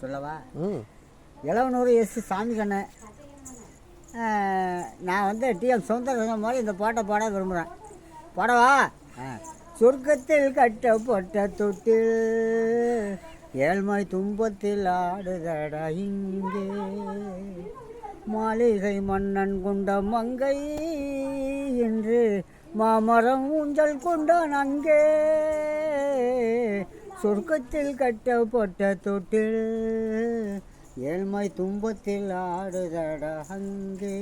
சொல்லவா? இளவனூர் எஸ் சாமி கண்ணன் நான் வந்து டிஎம் சொந்த மாதிரி இந்த பாட்டை பாட விரும்புகிறேன் பாடவா. சொர்க்கத்தில் கட்டப்பட்ட தொட்டில் ஏழ்மை துன்பத்தில் ஆடுதடா இங்கே. மாளிகை மன்னன் கொண்ட மங்கை என்று மாமரம் ஊஞ்சல் கொண்டான் அங்கே. சொர்க்கத்தில் கட்டப்பட்ட தொட்டில் ஏழ்மை துன்பத்தில் ஆடுதடா அங்கே.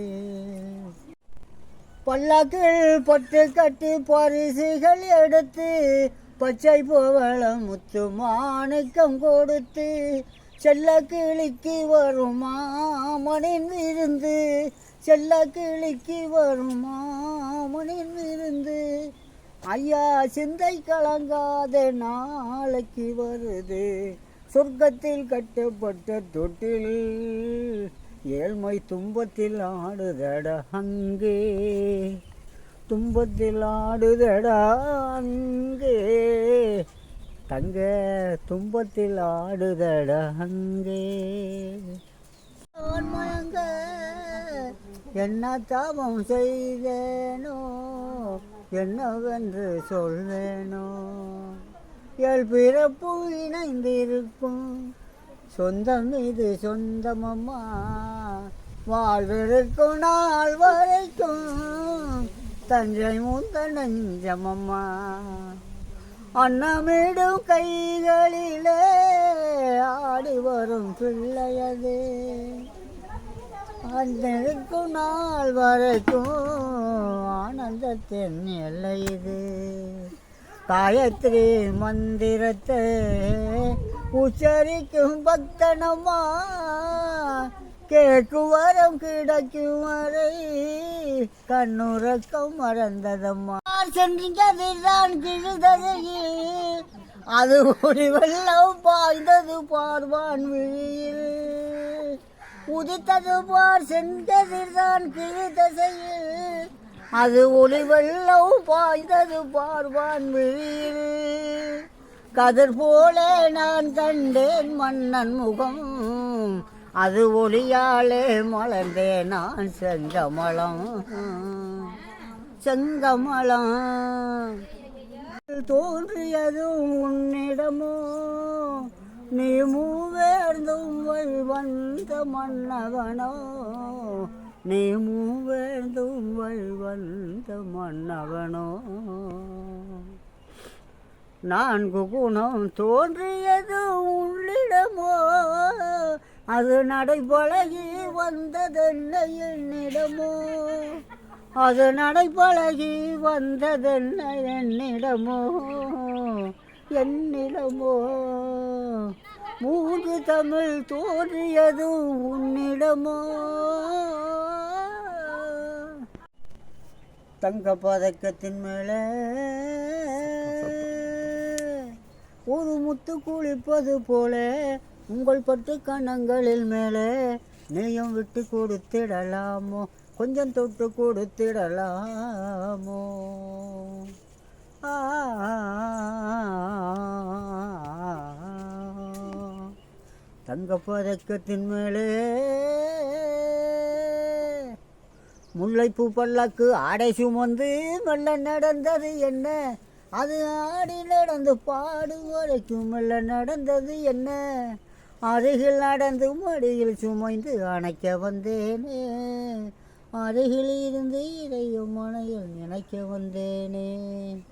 பல்லாக்கில் பட்டு கட்டி பரிசுகள் எடுத்து பச்சை போவளம் முத்து மாணிக்கம் கொடுத்து செல்ல கிளிக்கு வருமா மணின் விருந்து செல்ல கிளிக்கு வருமா மணின் விருந்து. ஐயா சிந்தை கலங்காத நாளைக்கு வருது. சொர்க்கத்தில் கட்டப்பட்ட தொட்டில் ஏழ்மை துன்பத்தில் ஆடுதடா அங்கே. துன்பத்தில் ஆடுதடா அங்கே. தங்க துன்பத்தில் ஆடுதடா அங்கே. மயங்க என்ன தாபம் செய்தேனோ? என்னவென்று சொல்வேனோ? எல் பிறப்பு இணைந்திருக்கும். சொந்தம் இது சொந்தமம்மா. வாழ்விருக்கும் நாள் வரைக்கும். தஞ்சை மூத்த நெஞ்சமம்மா. அன்னமிடும் கைகளிலே ஆடி வரும் பிள்ளையதே. அன்றிருக்கும் நாள் வரைக்கும் ஆனந்தத்தின் எல்லை இது காயத்ரி மந்திரத்தை உச்சரிக்கும் பக்தனமா கேட்கு வரம் கிடைக்கும் வரை கண்ணுறக்கம் மறந்ததம்மா. சென்றிங்கதில்தான் கிழுதரையில் அது ஒரு வெள்ளம் பாய்ந்தது பார்வான் விழியில். உதித்தது பார் சென்றதில்தான் கிழுதசையில். அது ஒளி வெள்ளம் பாய்ந்தது பார்வான் விழியில் கதிர் போல நான் கண்டேன் மன்னன் முகம். அது ஒளியாலே மலர்ந்தேன் நான் செங்கமலம் செங்கமலம் தோன்றியதும் உன்னிடமோ நீ மூவேர்ந்தும் வந்த மன்னவனோ. நீ மூவேந்தும் வந்த மன்னவனோ. நான்கு குணம் தோன்றியது உள்ளிடமோ. அது நடைபழகி வந்ததென்ன என்னிடமோ அது நடைபழகி வந்ததென்ன என்னிடமோ என்னிடமோ. மூன்று தமிழ் தோன்றியது உன்னிடமோ. தங்க பதக்கத்தின் மேலே ஒரு முத்து குளிப்பது போல உங்கள் பட்டு கணங்களில் மேலே நெய்யம் விட்டு கொடுத்திடலாமோ? கொஞ்சம் தொட்டு கொடுத்திடலாமோ? ஆ தங்க பதக்கத்தின் மேலே முல்லைப்பூ பல்லாக்கு ஆடை சுமந்து மெல்ல நடந்தது என்ன? அது ஆடி நடந்து பாடு வரைக்கும் மெல்ல நடந்தது என்ன? அருகில் நடந்து மடியில் சுமைந்து அணைக்க வந்தேனே. அருகில் இருந்து இதையும் மனையில் நினைக்க வந்தேனே.